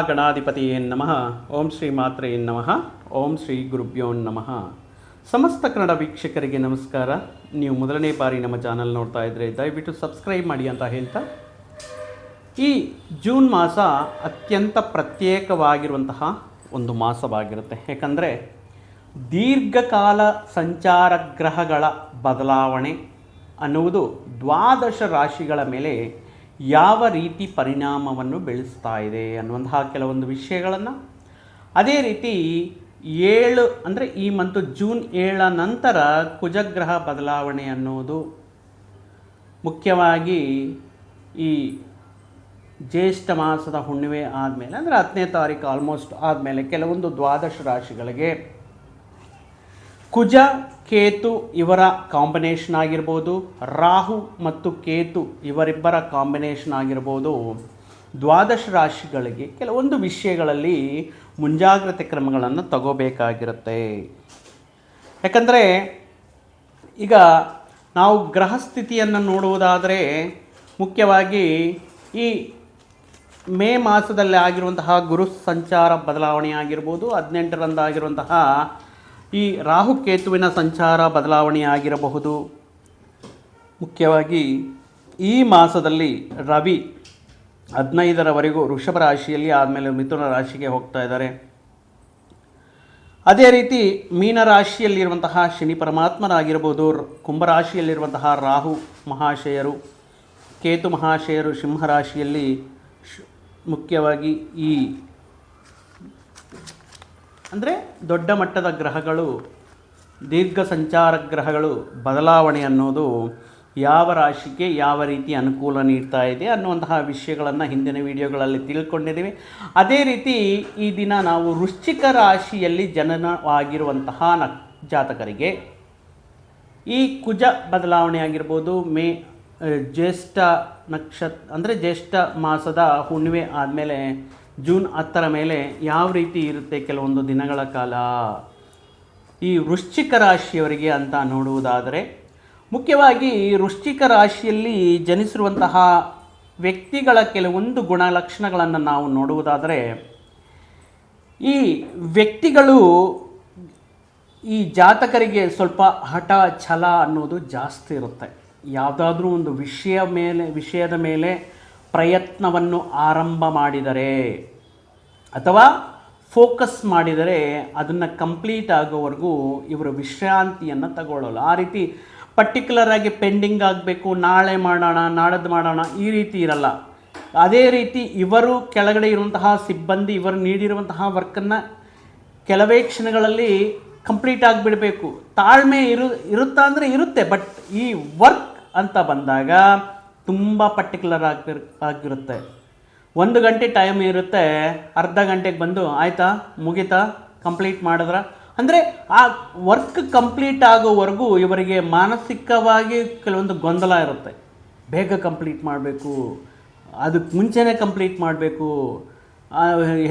ಗಣಾಧಿಪತಿಯೇ ನಮಃ. ಓಂ ಶ್ರೀ ಮಾತ್ರೇ ನಮಃ. ಓಂ ಶ್ರೀ ಗುರುಭ್ಯೋ ನಮಃ. ಸಮಸ್ತ ಕನ್ನಡ ವೀಕ್ಷಕರಿಗೆ ನಮಸ್ಕಾರ. ನೀವು ಮೊದಲನೇ ಬಾರಿ ನಮ್ಮ ಚಾನಲ್ ನೋಡ್ತಾ ಇದ್ದರೆ ದಯವಿಟ್ಟು ಸಬ್ಸ್ಕ್ರೈಬ್ ಮಾಡಿ ಅಂತ ಹೇಳ್ತಾ. ಈ ಜೂನ್ ಮಾಸ ಅತ್ಯಂತ ಪ್ರತ್ಯೇಕವಾಗಿರುವಂತಹ ಒಂದು ಮಾಸವಾಗಿರುತ್ತೆ. ಯಾಕಂದರೆ ದೀರ್ಘಕಾಲ ಸಂಚಾರ ಗ್ರಹಗಳ ಬದಲಾವಣೆ ಅನ್ನುವುದು ದ್ವಾದಶ ರಾಶಿಗಳ ಮೇಲೆ ಯಾವ ರೀತಿ ಪರಿಣಾಮವನ್ನು ಬೆಳೆಸ್ತಾ ಇದೆ ಅನ್ನುವಂತಹ ಕೆಲವೊಂದು ವಿಷಯಗಳನ್ನು. ಅದೇ ರೀತಿ ಏಳು ಅಂದರೆ ಈ ಮಂತು ಜೂನ್ ಏಳ ನಂತರ ಕುಜಗ್ರಹ ಬದಲಾವಣೆ ಅನ್ನೋದು ಮುಖ್ಯವಾಗಿ ಈ ಜ್ಯೇಷ್ಠ ಮಾಸದ ಹುಣ್ಣಿಮೆ ಆದಮೇಲೆ ಅಂದರೆ ಹತ್ತನೇ ತಾರೀಕು ಆಲ್ಮೋಸ್ಟ್ ಆದಮೇಲೆ ಕೆಲವೊಂದು ದ್ವಾದಶ ರಾಶಿಗಳಿಗೆ ಕುಜ, ಕೇತು ಇವರ ಕಾಂಬಿನೇಷನ್ ಆಗಿರ್ಬೋದು. ರಾಹು ಮತ್ತು ಕೇತು ಇವರಿಬ್ಬರ ಕಾಂಬಿನೇಷನ್ ಆಗಿರ್ಬೋದು. ದ್ವಾದಶ ರಾಶಿಗಳಿಗೆ ಕೆಲವೊಂದು ವಿಷಯಗಳಲ್ಲಿ ಮುಂಜಾಗ್ರತೆ ಕ್ರಮಗಳನ್ನು ತಗೋಬೇಕಾಗಿರುತ್ತೆ. ಯಾಕಂದರೆ ಈಗ ನಾವು ಗ್ರಹ ಸ್ಥಿತಿಯನ್ನು ನೋಡುವುದಾದರೆ ಮುಖ್ಯವಾಗಿ ಈ ಮೇ ಮಾಸದಲ್ಲಿ ಆಗಿರುವಂತಹ ಗುರು ಸಂಚಾರ ಬದಲಾವಣೆ ಆಗಿರ್ಬೋದು, ಹದಿನೆಂಟರಂದಾಗಿರುವಂತಹ ಈ ರಾಹುಕೇತುವಿನ ಸಂಚಾರ ಬದಲಾವಣೆಯಾಗಿರಬಹುದು. ಮುಖ್ಯವಾಗಿ ಈ ಮಾಸದಲ್ಲಿ ರವಿ ಹದಿನೈದರವರೆಗೂ ವೃಷಭ ರಾಶಿಯಲ್ಲಿ ಆದಮೇಲೆ ಮಿಥುನ ರಾಶಿಗೆ ಹೋಗ್ತಾ ಇದ್ದಾರೆ. ಅದೇ ರೀತಿ ಮೀನ ರಾಶಿಯಲ್ಲಿರುವಂತಹ ಶನಿ ಪರಮಾತ್ಮರಾಗಿರ್ಬೋದು ಕುಂಭರಾಶಿಯಲ್ಲಿರುವಂತಹ ರಾಹು ಮಹಾಶಯರು, ಕೇತು ಮಹಾಶಯರು ಸಿಂಹರಾಶಿಯಲ್ಲಿ ಮುಖ್ಯವಾಗಿ ಈ ಅಂದರೆ ದೊಡ್ಡ ಮಟ್ಟದ ಗ್ರಹಗಳು, ದೀರ್ಘ ಸಂಚಾರ ಗ್ರಹಗಳು ಬದಲಾವಣೆ ಅನ್ನೋದು ಯಾವ ರಾಶಿಗೆ ಯಾವ ರೀತಿ ಅನುಕೂಲ ನೀಡ್ತಾ ಇದೆ ಅನ್ನುವಂತಹ ವಿಷಯಗಳನ್ನು ಹಿಂದಿನ ವಿಡಿಯೋಗಳಲ್ಲಿ ತಿಳ್ಕೊಂಡಿದ್ದೀವಿ. ಅದೇ ರೀತಿ ಈ ದಿನ ನಾವು ವೃಶ್ಚಿಕ ರಾಶಿಯಲ್ಲಿ ಜನನವಾಗಿರುವಂತಹ ನ ಜಾತಕರಿಗೆ ಈ ಕುಜ ಬದಲಾವಣೆ ಆಗಿರ್ಬೋದು, ಮೇ ಜ್ಯೇಷ್ಠ ನಕ್ಷತ್ರ ಅಂದರೆ ಜ್ಯೇಷ್ಠ ಮಾಸದ ಹುಣ್ಣಿಮೆ ಆದಮೇಲೆ ಜೂನ್ ಹತ್ತರ ಮೇಲೆ ಯಾವ ರೀತಿ ಇರುತ್ತೆ ಕೆಲವೊಂದು ದಿನಗಳ ಕಾಲ? ಈ ವೃಶ್ಚಿಕ ರಾಶಿಯವರಿಗೆ ಅಂತ ನೋಡುವುದಾದರೆ, ಮುಖ್ಯವಾಗಿ ವೃಶ್ಚಿಕ ರಾಶಿಯಲ್ಲಿ ಜನಿಸಿರುವಂತಹ ವ್ಯಕ್ತಿಗಳ ಕೆಲವೊಂದು ಗುಣಲಕ್ಷಣಗಳನ್ನು ನಾವು ನೋಡುವುದಾದರೆ, ಈ ವ್ಯಕ್ತಿಗಳು ಈ ಜಾತಕರಿಗೆ ಸ್ವಲ್ಪ ಹಠ ಛಲ ಅನ್ನೋದು ಜಾಸ್ತಿ ಇರುತ್ತೆ. ಯಾವುದಾದ್ರೂ ಒಂದು ವಿಷಯ ಮೇಲೆ, ವಿಷಯದ ಮೇಲೆ ಪ್ರಯತ್ನವನ್ನು ಆರಂಭ ಮಾಡಿದರೆ ಅಥವಾ ಫೋಕಸ್ ಮಾಡಿದರೆ ಅದನ್ನು ಕಂಪ್ಲೀಟ್ ಆಗೋವರೆಗೂ ಇವರು ವಿಶ್ರಾಂತಿಯನ್ನು ತಗೊಳ್ಳಲ್ಲ. ಆ ರೀತಿ ಪರ್ಟಿಕ್ಯುಲರ್ ಆಗಿ ಪೆಂಡಿಂಗ್ ಆಗಬೇಕು, ನಾಳೆ ಮಾಡೋಣ ನಾಡದ್ದು ಮಾಡೋಣ, ಈ ರೀತಿ ಇರಲ್ಲ. ಅದೇ ರೀತಿ ಇವರು ಕೆಳಗಡೆ ಇರುವಂತಹ ಸಿಬ್ಬಂದಿ, ಇವರು ನೀಡಿರುವಂತಹ ವರ್ಕನ್ನು ಕೆಲವೇ ಕ್ಷಣಗಳಲ್ಲಿ ಕಂಪ್ಲೀಟ್ ಆಗಿಬಿಡಬೇಕು. ತಾಳ್ಮೆ ಇರು, ಇರುತ್ತಾ ಅಂದರೆ ಇರುತ್ತೆ, ಬಟ್ ಈ ವರ್ಕ್ ಅಂತ ಬಂದಾಗ ತುಂಬ ಪರ್ಟಿಕ್ಯುಲರ್ ಆಗಿರ್ ಆಗಿರುತ್ತೆ. ಒಂದು ಗಂಟೆ ಟೈಮ್ ಇರುತ್ತೆ, ಅರ್ಧ ಗಂಟೆಗೆ ಬಂದು, ಆಯಿತಾ, ಮುಗಿತಾ ಕಂಪ್ಲೀಟ್ ಮಾಡಿದ್ರ? ಅಂದರೆ ಆ ವರ್ಕ್ ಕಂಪ್ಲೀಟ್ ಆಗೋವರೆಗೂ ಇವರಿಗೆ ಮಾನಸಿಕವಾಗಿ ಕೆಲವೊಂದು ಗೊಂದಲ ಇರುತ್ತೆ. ಬೇಗ ಕಂಪ್ಲೀಟ್ ಮಾಡಬೇಕು ಅದಕ್ಕೆ ಮುಂಚೆನೇ ಕಂಪ್ಲೀಟ್ ಮಾಡಬೇಕು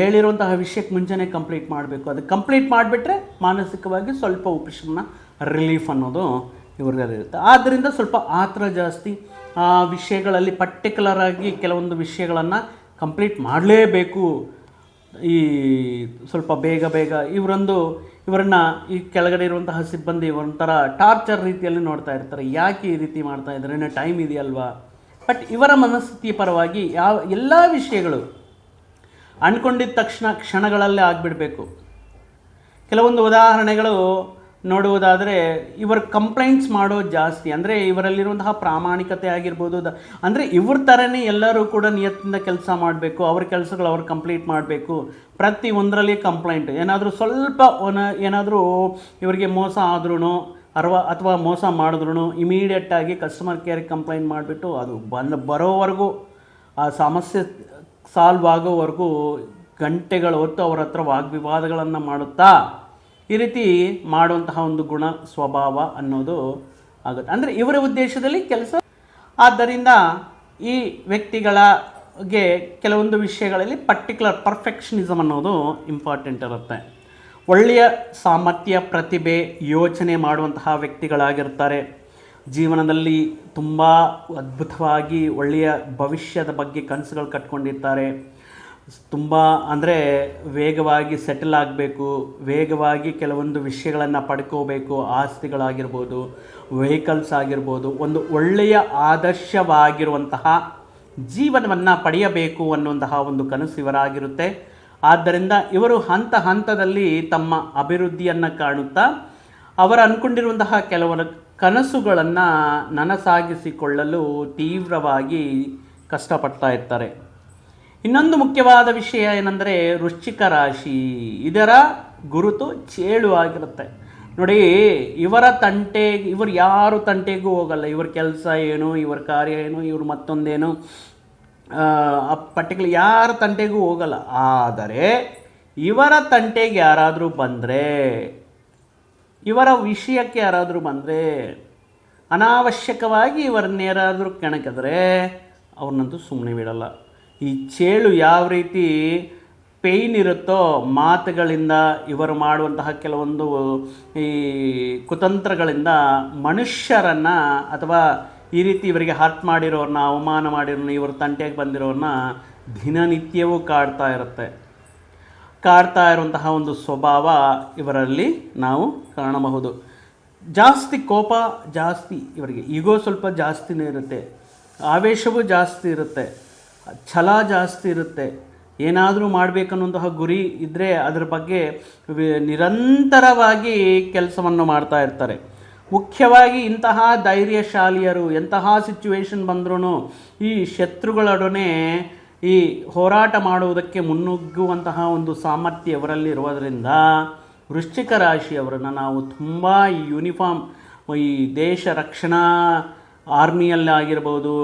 ಹೇಳಿರುವಂತಹ ವಿಷಯಕ್ಕೆ ಮುಂಚೆನೇ ಕಂಪ್ಲೀಟ್ ಮಾಡಬೇಕು. ಅದು ಕಂಪ್ಲೀಟ್ ಮಾಡಿಬಿಟ್ರೆ ಮಾನಸಿಕವಾಗಿ ಸ್ವಲ್ಪ ಉಪಶಮನ ರಿಲೀಫ್ ಅನ್ನೋದು ಇವ್ರಿಗಿರುತ್ತೆ ಆದ್ದರಿಂದ ಸ್ವಲ್ಪ ಆತರ ಜಾಸ್ತಿ ವಿಷಯಗಳಲ್ಲಿ ಪರ್ಟಿಕ್ಯುಲರ್ ಆಗಿ ಕೆಲವೊಂದು ವಿಷಯಗಳನ್ನು ಕಂಪ್ಲೀಟ್ ಮಾಡಲೇಬೇಕು. ಈ ಸ್ವಲ್ಪ ಬೇಗ ಬೇಗ ಇವರೊಂದು, ಇವರನ್ನ ಈ ಕೆಳಗಡೆ ಇರುವಂತಹ ಸಿಬ್ಬಂದಿ ಒಂಥರ ಟಾರ್ಚರ್ ರೀತಿಯಲ್ಲಿ ನೋಡ್ತಾ ಇರ್ತಾರೆ. ಯಾಕೆ ಈ ರೀತಿ ಮಾಡ್ತಾ ಇದ್ದಾರೆ? ಇನ್ನೂ ಟೈಮ್ ಇದೆಯಲ್ವಾ? ಬಟ್ ಇವರ ಮನಸ್ಥಿತಿಯ ಪರವಾಗಿ ಯಾವ, ಎಲ್ಲ ವಿಷಯಗಳು ಅಂದ್ಕೊಂಡಿದ್ದ ತಕ್ಷಣ ಕ್ಷಣಗಳಲ್ಲೇ ಆಗಿಬಿಡಬೇಕು. ಕೆಲವೊಂದು ಉದಾಹರಣೆಗಳು ನೋಡುವುದಾದರೆ ಇವರು ಕಂಪ್ಲೇಂಟ್ಸ್ ಮಾಡೋದು ಜಾಸ್ತಿ. ಅಂದರೆ ಇವರಲ್ಲಿರುವಂತಹ ಪ್ರಾಮಾಣಿಕತೆ ಆಗಿರ್ಬೋದು, ದ ಅಂದರೆ ಇವ್ರ ಥರನೇ ಎಲ್ಲರೂ ಕೂಡ ನಿಯತ್ತಿಂದ ಕೆಲಸ ಮಾಡಬೇಕು, ಅವ್ರ ಕೆಲಸಗಳು ಅವ್ರು ಕಂಪ್ಲೀಟ್ ಮಾಡಬೇಕು. ಪ್ರತಿ ಒಂದರಲ್ಲಿ ಕಂಪ್ಲೇಂಟ್ ಏನಾದರೂ ಸ್ವಲ್ಪ ಒನ ಏನಾದರೂ ಇವರಿಗೆ ಮೋಸ ಆದ್ರೂ ಅರ್ವ ಅಥವಾ ಮೋಸ ಮಾಡಿದ್ರು ಇಮಿಡಿಯೇಟಾಗಿ ಕಸ್ಟಮರ್ ಕೇರಿಗೆ ಕಂಪ್ಲೇಂಟ್ ಮಾಡಿಬಿಟ್ಟು ಅದು ಬಂದು ಬರೋವರೆಗೂ, ಆ ಸಮಸ್ಯೆ ಸಾಲ್ವ್ ಆಗೋವರೆಗೂ ಗಂಟೆಗಳ ಹೊತ್ತು ಅವ್ರ ಹತ್ರ ವಾಗ್ವಿವಾದಗಳನ್ನು ಮಾಡುತ್ತಾ ಈ ರೀತಿ ಮಾಡುವಂತಹ ಒಂದು ಗುಣ ಸ್ವಭಾವ ಅನ್ನೋದು ಆಗುತ್ತೆ. ಅಂದರೆ ಇವರ ಉದ್ದೇಶದಲ್ಲಿ ಕೆಲಸ. ಆದ್ದರಿಂದ ಈ ವ್ಯಕ್ತಿಗಳಿಗೆ ಕೆಲವೊಂದು ವಿಷಯಗಳಲ್ಲಿ ಪರ್ಟಿಕ್ಯುಲರ್ ಪರ್ಫೆಕ್ಷನಿಸಮ್ ಅನ್ನೋದು ಇಂಪಾರ್ಟೆಂಟ್ ಇರುತ್ತೆ. ಒಳ್ಳೆಯ ಸಾಮರ್ಥ್ಯ, ಪ್ರತಿಭೆ, ಯೋಚನೆ ಮಾಡುವಂತಹ ವ್ಯಕ್ತಿಗಳಾಗಿರ್ತಾರೆ. ಜೀವನದಲ್ಲಿ ತುಂಬ ಅದ್ಭುತವಾಗಿ ಒಳ್ಳೆಯ ಭವಿಷ್ಯದ ಬಗ್ಗೆ ಕನಸುಗಳು ಕಟ್ಕೊಂಡಿರ್ತಾರೆ. ತುಂಬ ಅಂದರೆ ವೇಗವಾಗಿ ಸೆಟಲ್ ಆಗಬೇಕು, ವೇಗವಾಗಿ ಕೆಲವೊಂದು ವಿಷಯಗಳನ್ನು ಪಡ್ಕೋಬೇಕು, ಆಸ್ತಿಗಳಾಗಿರ್ಬೋದು ವೆಹಿಕಲ್ಸ್ ಆಗಿರ್ಬೋದು, ಒಂದು ಒಳ್ಳೆಯ ಆದರ್ಶವಾಗಿರುವಂತಹ ಜೀವನವನ್ನು ಪಡೆಯಬೇಕು ಅನ್ನುವಂತಹ ಒಂದು ಕನಸು ಇವರಾಗಿರುತ್ತೆ. ಆದ್ದರಿಂದ ಇವರು ಹಂತ ಹಂತದಲ್ಲಿ ತಮ್ಮ ಅಭಿವೃದ್ಧಿಯನ್ನು ಕಾಣುತ್ತಾ, ಅವರು ಅಂದ್ಕೊಂಡಿರುವಂತಹ ಕೆಲವರ ಕನಸುಗಳನ್ನು ನನಸಾಗಿಸಿಕೊಳ್ಳಲು ತೀವ್ರವಾಗಿ ಕಷ್ಟಪಡ್ತಾ ಇರ್ತಾರೆ. ಇನ್ನೊಂದು ಮುಖ್ಯವಾದ ವಿಷಯ ಏನಂದರೆ ವೃಶ್ಚಿಕ ರಾಶಿ. ಇದರ ಗುರುತು ಚೇಳು ಆಗಿರುತ್ತೆ. ನೋಡಿ, ಇವರ ತಂಟೆ, ಇವರು ಯಾರು ತಂಟೆಗೂ ಹೋಗಲ್ಲ. ಇವ್ರ ಕೆಲಸ ಏನು, ಇವ್ರ ಕಾರ್ಯ ಏನು, ಇವ್ರ ಮತ್ತೊಂದೇನು ಪರ್ಟಿಕ್ಯುಲರ್ ಯಾರ ತಂಟೆಗೂ ಹೋಗಲ್ಲ. ಆದರೆ ಇವರ ತಂಟೆಗೆ ಯಾರಾದರೂ ಬಂದರೆ, ಇವರ ವಿಷಯಕ್ಕೆ ಯಾರಾದರೂ ಬಂದರೆ, ಅನಾವಶ್ಯಕವಾಗಿ ಇವರನ್ನೇರಾದರೂ ಕೆಣಕಿದ್ರೆ, ಅವ್ರನ್ನಂತೂ ಸುಮ್ಮನೆ ಬಿಡಲ್ಲ. ಈ ಚೇಳು ಯಾವ ರೀತಿ ಪೇಯ್ನ್ ಇರುತ್ತೋ ಮಾತುಗಳಿಂದ ಇವರು ಮಾಡುವಂತಹ ಕೆಲವೊಂದು, ಈ ಕುತಂತ್ರಗಳಿಂದ ಮನುಷ್ಯರನ್ನು ಅಥವಾ ಈ ರೀತಿ ಇವರಿಗೆ ಹರ್ಟ್ ಮಾಡಿರೋರನ್ನ ಅವಮಾನ ಮಾಡಿರೋನ ಇವರು ತಂಟೆಗೆ ಬಂದಿರೋರನ್ನ ದಿನನಿತ್ಯವೂ ಕಾಡ್ತಾ ಇರುತ್ತೆ. ಕಾಡ್ತಾ ಇರುವಂತಹ ಒಂದು ಸ್ವಭಾವ ಇವರಲ್ಲಿ ನಾವು ಕಾಣಬಹುದು. ಜಾಸ್ತಿ ಕೋಪ ಜಾಸ್ತಿ ಇವರಿಗೆ. ಈಗೋ ಸ್ವಲ್ಪ ಜಾಸ್ತಿನೇ ಇರುತ್ತೆ. ಆವೇಶವೂ ಜಾಸ್ತಿ ಇರುತ್ತೆ. ಛಲ ಜಾಸ್ತಿ ಇರುತ್ತೆ. ಏನಾದರೂ ಮಾಡಬೇಕನ್ನುವಂತಹ ಗುರಿ ಇದ್ದರೆ ಅದರ ಬಗ್ಗೆ ನಿರಂತರವಾಗಿ ಕೆಲಸವನ್ನು ಮಾಡ್ತಾ ಇರ್ತಾರೆ. ಮುಖ್ಯವಾಗಿ ಇಂತಹ ಧೈರ್ಯಶಾಲಿಯರು ಎಂತಹ ಸಿಚುವೇಶನ್ ಬಂದ್ರೂ ಈ ಶತ್ರುಗಳೊಡನೆ ಈ ಹೋರಾಟ ಮಾಡುವುದಕ್ಕೆ ಮುನ್ನುಗ್ಗುವಂತಹ ಒಂದು ಸಾಮರ್ಥ್ಯ ಇವರಲ್ಲಿ ಇರುವುದರಿಂದ ವೃಶ್ಚಿಕ ರಾಶಿಯವರನ್ನು ನಾವು ತುಂಬ ಈ ಯೂನಿಫಾರ್ಮ್ ಈ ದೇಶ ರಕ್ಷಣಾ ಆರ್ಮಿಯಲ್ಲಾಗಿರ್ಬೋದು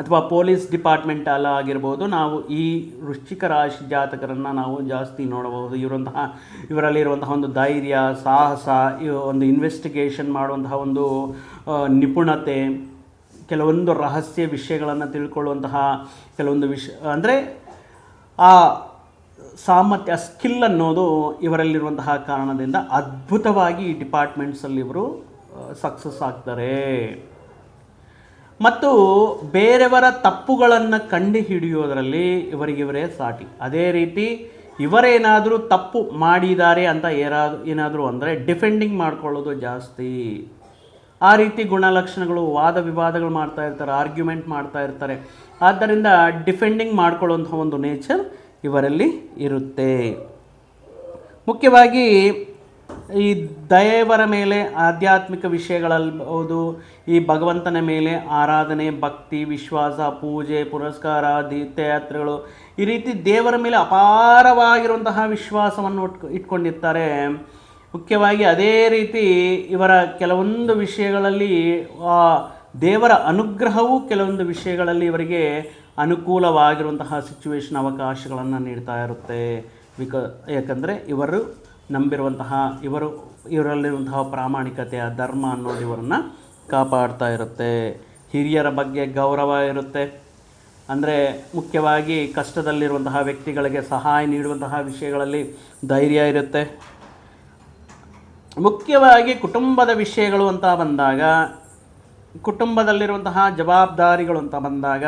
ಅಥವಾ ಪೊಲೀಸ್ ಡಿಪಾರ್ಟ್ಮೆಂಟ್ ಅಲ್ಲ ಆಗಿರ್ಬೋದು, ನಾವು ಈ ವೃಶ್ಚಿಕ ರಾಶಿ ಜಾತಕರನ್ನು ನಾವು ಜಾಸ್ತಿ ನೋಡಬಹುದು. ಇವರಂತಹ, ಇವರಲ್ಲಿರುವಂತಹ ಒಂದು ಧೈರ್ಯ, ಸಾಹಸ ಒಂದು ಇನ್ವೆಸ್ಟಿಗೇಷನ್ ಮಾಡುವಂತಹ ಒಂದು ನಿಪುಣತೆ, ಕೆಲವೊಂದು ರಹಸ್ಯ ವಿಷಯಗಳನ್ನು ತಿಳ್ಕೊಳ್ಳುವಂತಹ ಕೆಲವೊಂದು ವಿಷ, ಅಂದರೆ ಆ ಸಾಮರ್ಥ್ಯ ಸ್ಕಿಲ್ ಅನ್ನೋದು ಇವರಲ್ಲಿರುವಂತಹ ಕಾರಣದಿಂದ ಅದ್ಭುತವಾಗಿ ಈ ಡಿಪಾರ್ಟ್ಮೆಂಟ್ಸಲ್ಲಿ ಇವರು ಸಕ್ಸಸ್ ಆಗ್ತಾರೆ. ಮತ್ತು ಬೇರೆಯವರ ತಪ್ಪುಗಳನ್ನು ಕಂಡು ಹಿಡಿಯೋದರಲ್ಲಿ ಇವರಿಗಿವರೇ ಸಾಟಿ. ಅದೇ ರೀತಿ ಇವರೇನಾದರೂ ತಪ್ಪು ಮಾಡಿದ್ದಾರೆ ಅಂತ ಏನಾದರೂ ಏನಾದರೂ ಅಂದರೆ ಡಿಫೆಂಡಿಂಗ್ ಮಾಡ್ಕೊಳ್ಳೋದು ಜಾಸ್ತಿ. ಆ ರೀತಿ ಗುಣಲಕ್ಷಣಗಳು, ವಾದ ವಿವಾದಗಳು ಮಾಡ್ತಾ ಇರ್ತಾರೆ, ಆರ್ಗ್ಯುಮೆಂಟ್ ಮಾಡ್ತಾ ಇರ್ತಾರೆ. ಆದ್ದರಿಂದ ಡಿಫೆಂಡಿಂಗ್ ಮಾಡ್ಕೊಳ್ಳುವಂಥ ಒಂದು ನೇಚರ್ ಇವರಲ್ಲಿ ಇರುತ್ತೆ. ಮುಖ್ಯವಾಗಿ ಈ ದೇವರ ಮೇಲೆ, ಆಧ್ಯಾತ್ಮಿಕ ವಿಷಯಗಳಲ್ಬಹುದು, ಈ ಭಗವಂತನ ಮೇಲೆ ಆರಾಧನೆ, ಭಕ್ತಿ, ವಿಶ್ವಾಸ, ಪೂಜೆ, ಪುರಸ್ಕಾರ ತೀರ್ಥಯಾತ್ರೆಗಳು, ಈ ರೀತಿ ದೇವರ ಮೇಲೆ ಅಪಾರವಾಗಿರುವಂತಹ ವಿಶ್ವಾಸವನ್ನು ಇಟ್ಕೊಂಡಿರ್ತಾರೆ. ಮುಖ್ಯವಾಗಿ ಅದೇ ರೀತಿ ಇವರ ಕೆಲವೊಂದು ವಿಷಯಗಳಲ್ಲಿ ದೇವರ ಅನುಗ್ರಹವು ಕೆಲವೊಂದು ವಿಷಯಗಳಲ್ಲಿ ಇವರಿಗೆ ಅನುಕೂಲವಾಗಿರುವಂತಹ ಸಿಚುವೇಶನ್ ಅವಕಾಶಗಳನ್ನು ನೀಡ್ತಾ ಇರುತ್ತೆ. ಬಿಕ ಯಾಕಂದರೆ ಇವರು ನಂಬಿರುವಂತಹ ಇವರು, ಇವರಲ್ಲಿರುವಂತಹ ಪ್ರಾಮಾಣಿಕತೆಯ ಧರ್ಮ ಅನ್ನೋದು ಇವರನ್ನು ಕಾಪಾಡ್ತಾ ಇರುತ್ತೆ. ಹಿರಿಯರ ಬಗ್ಗೆ ಗೌರವ ಇರುತ್ತೆ. ಅಂದರೆ ಮುಖ್ಯವಾಗಿ ಕಷ್ಟದಲ್ಲಿರುವಂತಹ ವ್ಯಕ್ತಿಗಳಿಗೆ ಸಹಾಯ ನೀಡುವಂತಹ ವಿಷಯಗಳಲ್ಲಿ ಧೈರ್ಯ ಇರುತ್ತೆ. ಮುಖ್ಯವಾಗಿ ಕುಟುಂಬದ ವಿಷಯಗಳು ಅಂತ ಬಂದಾಗ, ಕುಟುಂಬದಲ್ಲಿರುವಂತಹ ಜವಾಬ್ದಾರಿಗಳು ಅಂತ ಬಂದಾಗ,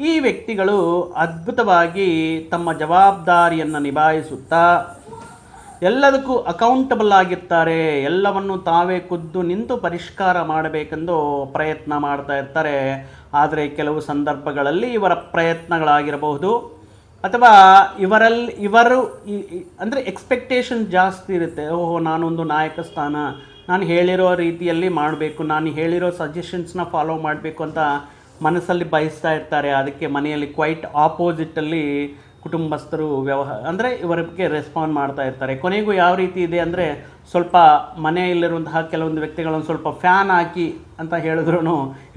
ಈ ವ್ಯಕ್ತಿಗಳು ಅದ್ಭುತವಾಗಿ ತಮ್ಮ ಜವಾಬ್ದಾರಿಯನ್ನು ನಿಭಾಯಿಸುತ್ತಾ ಎಲ್ಲದಕ್ಕೂ ಅಕೌಂಟಬಲ್ ಆಗಿರ್ತಾರೆ, ಎಲ್ಲವನ್ನು ತಾವೇ ಖುದ್ದು ನಿಂತು ಪರಿಷ್ಕಾರ ಮಾಡಬೇಕೆಂದು ಪ್ರಯತ್ನ ಮಾಡ್ತಾ ಇರ್ತಾರೆ. ಆದರೆ ಕೆಲವು ಸಂದರ್ಭಗಳಲ್ಲಿ ಇವರ ಪ್ರಯತ್ನಗಳಾಗಿರಬಹುದು. ಅಥವಾ ಇವರಲ್ಲಿ ಇವರು ಅಂದರೆ ಎಕ್ಸ್ಪೆಕ್ಟೇಷನ್ ಜಾಸ್ತಿ ಇರುತ್ತೆ. ಓಹೋ, ನಾನೊಂದು ನಾಯಕ ಸ್ಥಾನ, ನಾನು ಹೇಳಿರೋ ರೀತಿಯಲ್ಲಿ ಮಾಡಬೇಕು, ನಾನು ಹೇಳಿರೋ ಸಜೆಷನ್ಸ್ನ ಫಾಲೋ ಮಾಡಬೇಕು ಅಂತ ಮನಸ್ಸಲ್ಲಿ ಬಯಸ್ತಾ ಇರ್ತಾರೆ. ಅದಕ್ಕೆ ಮನೆಯಲ್ಲಿ ಕ್ವೈಟ್ ಆಪೋಸಿಟಲ್ಲಿ ಕುಟುಂಬಸ್ಥರು ವ್ಯವಹಾರ ಅಂದರೆ ಇವರಿಗೆ ರೆಸ್ಪಾಂಡ್ ಮಾಡ್ತಾ ಇರ್ತಾರೆ. ಕೊನೆಗೂ ಯಾವ ರೀತಿ ಇದೆ ಅಂದರೆ ಸ್ವಲ್ಪ ಮನೆಯಲ್ಲಿರುವಂತಹ ಕೆಲವೊಂದು ವ್ಯಕ್ತಿಗಳನ್ನು ಸ್ವಲ್ಪ ಫ್ಯಾನ್ ಹಾಕಿ ಅಂತ ಹೇಳಿದ್ರೂ